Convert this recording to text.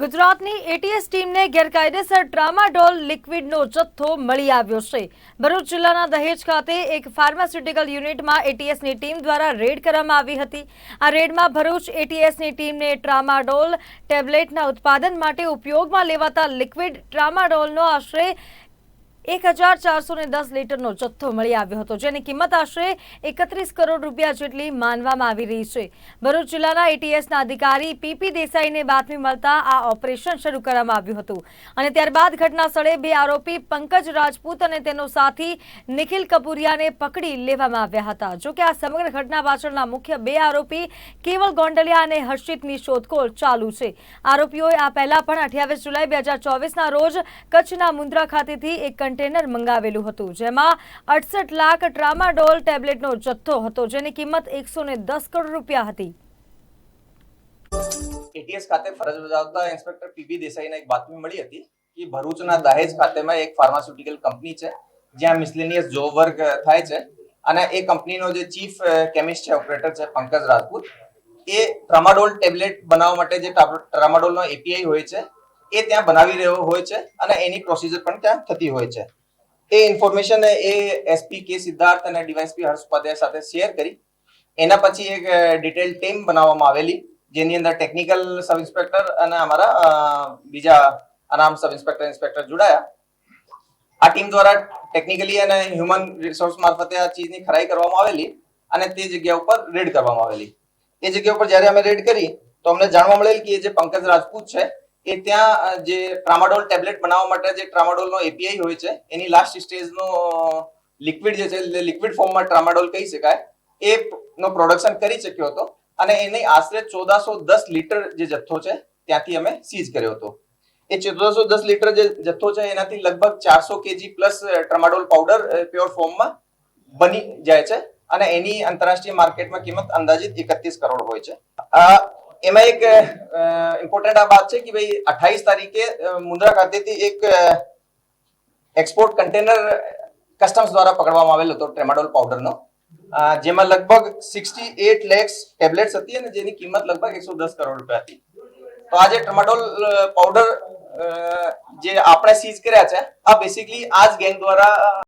ગુજરાતની એટીએસ ટીમને ગેરકાયદેસર ટ્રામાડોલ લિક્વિડનો જથ્થો મળી આવ્યો છે. ભરૂચ જિલ્લાના દહેજ ખાતે એક ફાર્માસ્યુટિકલ યુનિટમાં એટીએસની ટીમ દ્વારા રેડ કરવામાં આવી હતી. આ રેડમાં ભરૂચ એટીએસની ટીમને ટ્રામાડોલ ટેબ્લેટના ઉત્પાદન માટે ઉપયોગમાં લેવાતા લિક્વિડ ટ્રામાડોલનો આશરે એક હજાર ચારસો ને દસ લીટરનો જથ્થો મળી આવ્યો હતો, જેની કિંમત આશરે એકત્રીસ કરોડ રૂપિયા જેટલી માનવામાં આવી રહી છે. ભરૂચ જિલ્લાના એટીએસના અધિકારી પીપી દેસાઈને બાતમી મળતા આ ઓપરેશન શરૂ કરવામાં આવ્યું હતું અને ત્યારબાદ ઘટના સ્થળે બે આરોપી પંકજ રાજપૂત અને તેનો સાથી નિખિલ કપુરિયાને પકડી લેવામાં આવ્યા હતા. જોકે આ સમગ્ર ઘટના પાછળના મુખ્ય બે આરોપી કેવલ ગોંડલિયા અને હર્ષિતની શોધખોળ ચાલુ છે. આરોપીઓએ આ પહેલા પણ અઠ્યાવીસ જુલાઈ બે હજાર ચોવીસના રોજ કચ્છના મુન્દ્રા ખાતેથી એક કન્ટેનર મંગાવેલું હતું, જેમાં અડસઠ લાખ ટ્રામાડોલ ટેબ્લેટનો જથ્થો હતો, જેની કિંમત એકસો દસ કરોડ રૂપિયા હતી. એટીએસ ખાતે ફરજ બજાવતા ઇન્સ્પેક્ટર પીબી દેસાઈને એક બાતમી મળી હતી કે ભરૂચના દહેજ ખાતેમાં એક ફાર્માસ્યુટિકલ કંપની છે, જ્યાં મિસલેનિયસ જોબ વર્ક થાય છે અને એ કંપનીનો જે ચીફ કેમિસ્ટ છે ઓપરેટર છે, પંકજ રાજપૂત, એ ટ્રામાડોલ ટેબ્લેટ બનાવવા માટે જે ટ્રામાડોલનો એપીઆઈ હોય છે એ ત્યાં બનાવી રહ્યો હોય છે અને એની પ્રોસિજર પણ ત્યાં થતી હોય છે. એ ઇન્ફોર્મેશન એ એસપી કે સિદ્ધાર્થ અને ડીવાયસપી હર્ષ ઉપાધ્યાય સાથે શેર કરી. એના પછી એક ડિટેલ ટીમ બનાવવામાં આવેલી, જેની અંદર ટેકનિકલ સબ ઇન્સ્પેક્ટર અને અમારા બીજા અનામ સબ ઇન્સ્પેક્ટર ઇન્સ્પેક્ટર જોડાયા. આ ટીમ દ્વારા ટેકનિકલી અને હ્યુમન રિસોર્સ મારફતે આ ચીજની ખરાઈ કરવામાં આવેલી અને તે જગ્યા ઉપર રેડ કરવામાં આવેલી. એ જગ્યા ઉપર જ્યારે અમે રેડ કરી, તો અમને જાણવા મળેલ કે એ જે પંકજ રાજપૂત છે એ ત્યાં જે ટ્રામાડોલ ટેબ્લેટ બનાવવા માટે જે ટ્રામાડોલનો એપીઆઈ હોય છે, એની લાસ્ટ સ્ટેજનો લિક્વિડ જે છે લિક્વિડ ફોર્મમાં ટ્રામાડોલ કહી શકાય, એ નો પ્રોડક્શન કરી શક્યો હતો અને એની આશરે ચૌદાસો દસ લીટર જે જથ્થો છે, ત્યાંથી અમે સીઝ કર્યો હતો. એ ચૌદસો દસ લીટર જે જથ્થો છે, એનાથી લગભગ ચારસો KG plus tramadol powder pure ફોર્મમાં બની જાય છે અને એની આંતરરાષ્ટ્રીય માર્કેટમાં કિંમત અંદાજિત એકત્રીસ કરોડ હોય છે. એમાં એક ઇમ્પોર્ટન્ટ આ વાત છે કે ભાઈ અઠ્ઠાવીસ તારીખે મુન્દ્રા ખાતેથી એક એક્સપોર્ટ કન્ટેનર કસ્ટમ્સ દ્વારા પકડવામાં આવેલ હતો ટ્રેમાડોલ પાવડરનો જેમાં લગભગ સિક્સટી એટ લેક્સ ટેબ્લેટ્સ હતી અને જેની કિંમત લગભગ એકસો દસ કરોડ રૂપિયા હતી. તો આ જે ટ્રેમાડોલ પાવડર જે આપણે સીઝ કર્યા છે, આ બેસિકલી આ જ ગેંગ દ્વારા